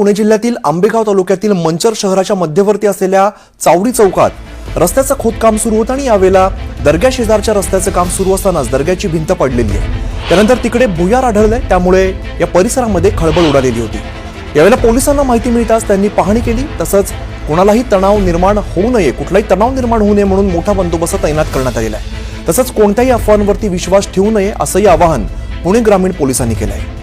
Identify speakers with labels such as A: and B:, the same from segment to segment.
A: पुणे जिल्ह्यातील आंबेगाव तालुक्यातील मंचर शहराच्या मध्यवर्ती असलेल्या चावडी चौकात रस्त्याचं खोदकाम सुरू होतं आणि यावेळेला दर्ग्या शेजारच्या रस्त्याचं काम सुरू असतानाच दर्ग्याची भिंत पडलेली आहे. त्यानंतर तिकडे भुयार आढळलंय त्यामुळे या परिसरामध्ये खळबळ उडालेली होती. यावेळेला पोलिसांना माहिती मिळताच त्यांनी पाहणी केली तसंच कोणालाही तणाव निर्माण होऊ नये कुठलाही तणाव निर्माण होऊ नये म्हणून मोठा बंदोबस्त तैनात करण्यात आलेला आहे. तसंच कोणत्याही अफवांवरती विश्वास ठेवू नये असंही आवाहन पुणे ग्रामीण पोलिसांनी केलं आहे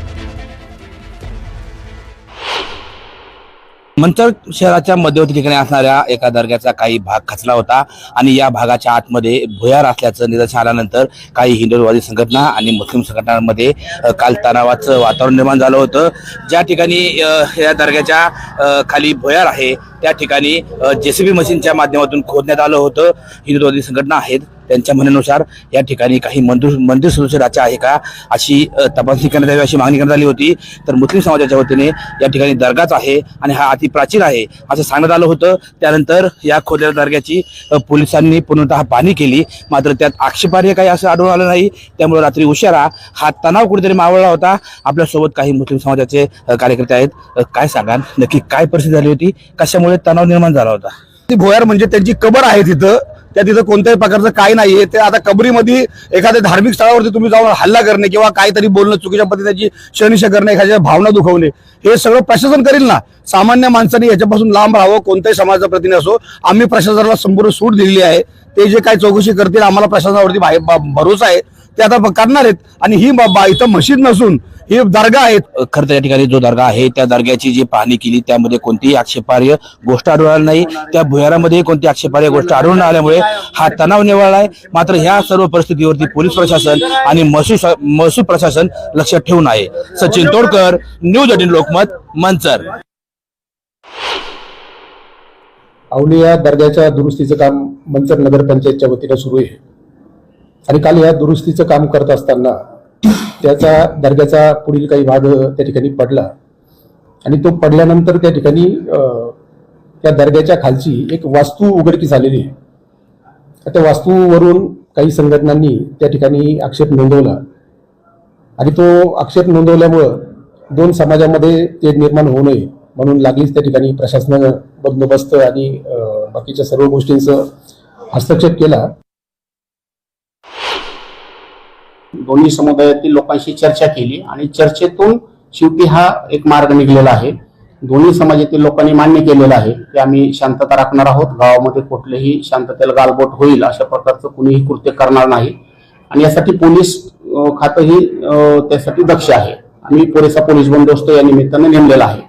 B: मंचर शहराच्या मध्यवर्ती ठिकाणी असणाऱ्या एका दर्ग्याचा काही भाग खचला होता आणि या भागाच्या आतमध्ये भुयार असल्याचं निदर्शन आल्यानंतर काही हिंदुत्ववादी संघटना आणि मुस्लिम संघटनांमध्ये काल तणावाचं वातावरण निर्माण झालं होतं. ज्या ठिकाणी या दर्ग्याच्या खाली भुयार आहे त्या ठिकाणी जेसीबी मशीनच्या माध्यमातून खोदण्यात आलं होतं. हिंदुत्ववादी संघटना आहेत. त्यांच्या म्हणण्यानुसार या ठिकाणी काही मंदिर मंदिर सदस्य राजा आहे का अशी तपासणी करण्यात यावी अशी मागणी करण्यात आली होती. तर मुस्लिम समाजाच्या वतीने या ठिकाणी दर्गाच आहे आणि हा अति प्राचीन आहे असं सांगण्यात आलं होतं. त्यानंतर या खोदलेल्या दर्ग्याची पोलिसांनी पूर्णतः पाहणी केली. मात्र त्यात आक्षेपार्ह काही असं आढळून आलं नाही. त्यामुळे रात्री उशिरा हा तणाव कुठेतरी मावळला होता. आपल्यासोबत काही मुस्लिम समाजाचे कार्यकर्ते आहेत. काय सांगाल? नक्की काय परिस्थिती झाली होती? कशामुळे तणाव निर्माण झाला होता?
C: ती भोयार म्हणजे त्यांची कबर आहे तिथं. त्या तिथं कोणत्याही प्रकारचं काय नाहीये. ते आता कबरीमध्ये एखाद्या धार्मिक स्थळावरती तुम्ही जाऊन हल्ला करणे किंवा काहीतरी बोलणं चुकीच्या पद्धतीची शनिशा करणे एखाद्या भावना दुखवणे हे सगळं प्रशासन करील ना. सामान्य माणसाने याच्यापासून लांब राहावं कोणत्याही समाजाचा प्रतिनिधी असो. आम्ही प्रशासनाला संपूर्ण सूट दिलेली आहे. ते जे काही चौकशी करतील आम्हाला प्रशासनावरती भरोसा आहे ते आता करणार आहेत. आणि ही बाबा इथं मशीद नसून ही दर्गा आहेत.
B: खरं तर या ठिकाणी जो दर्गा आहे त्या दर्ग्याची जी पाहणी केली त्यामध्ये कोणतीही आक्षेपार्ह गोष्ट आढळून आली नाही. त्या भुयारामध्ये कोणती आक्षेपार्ह गोष्ट आढळून आल्यामुळे हा तणाव निवळलाय मात्र ह्या सर्व परिस्थितीवरती पोलीस प्रशासन आणि महसूल महसूल प्रशासन लक्षात ठेवून आहे. Sachin Todkar news eighteen Lokmat Manchar.
D: अवलिया दर्ग्याच्या दुरुस्तीचं काम मंचर नगरपंचायतच्या वतीनं सुरू आहे. आणि काल या दुरुस्तीचं काम करत असताना त्याचा दर्ग्याचा पुढील काही भाग त्या ठिकाणी पडला. आणि तो पडल्यानंतर त्या ठिकाणी त्या दर्ग्याच्या खालची एक वास्तू उघडकीस आलेली आहे. त्या वास्तूवरून काही संघटनांनी त्या ठिकाणी आक्षेप नोंदवला. आणि तो आक्षेप नोंदवल्यामुळं दोन समाजामध्ये ते निर्माण होऊ नये म्हणून लागलीच त्या ठिकाणी प्रशासनानं बंदोबस्त आणि बाकीच्या सर्व गोष्टींचं हस्तक्षेप केला.
E: दोन्ही समुदायातील लोकांशी चर्चा केली आणि चर्चेतून शेवटी हा एक मार्ग निघलेला आहे. दोन्ही समाजातील लोकांनी मान्य केलेलं आहे की आम्ही शांतता राखणार आहोत. गावामध्ये कुठलेही शांततेला गालबोट होईल अशा प्रकारचं कुणीही कृत्य करणार नाही. आणि यासाठी पोलीस खातंही त्यासाठी दक्ष आहे. आम्ही पुरेसा पोलीस बंदोबस्त या निमित्तानं नेमलेला आहे.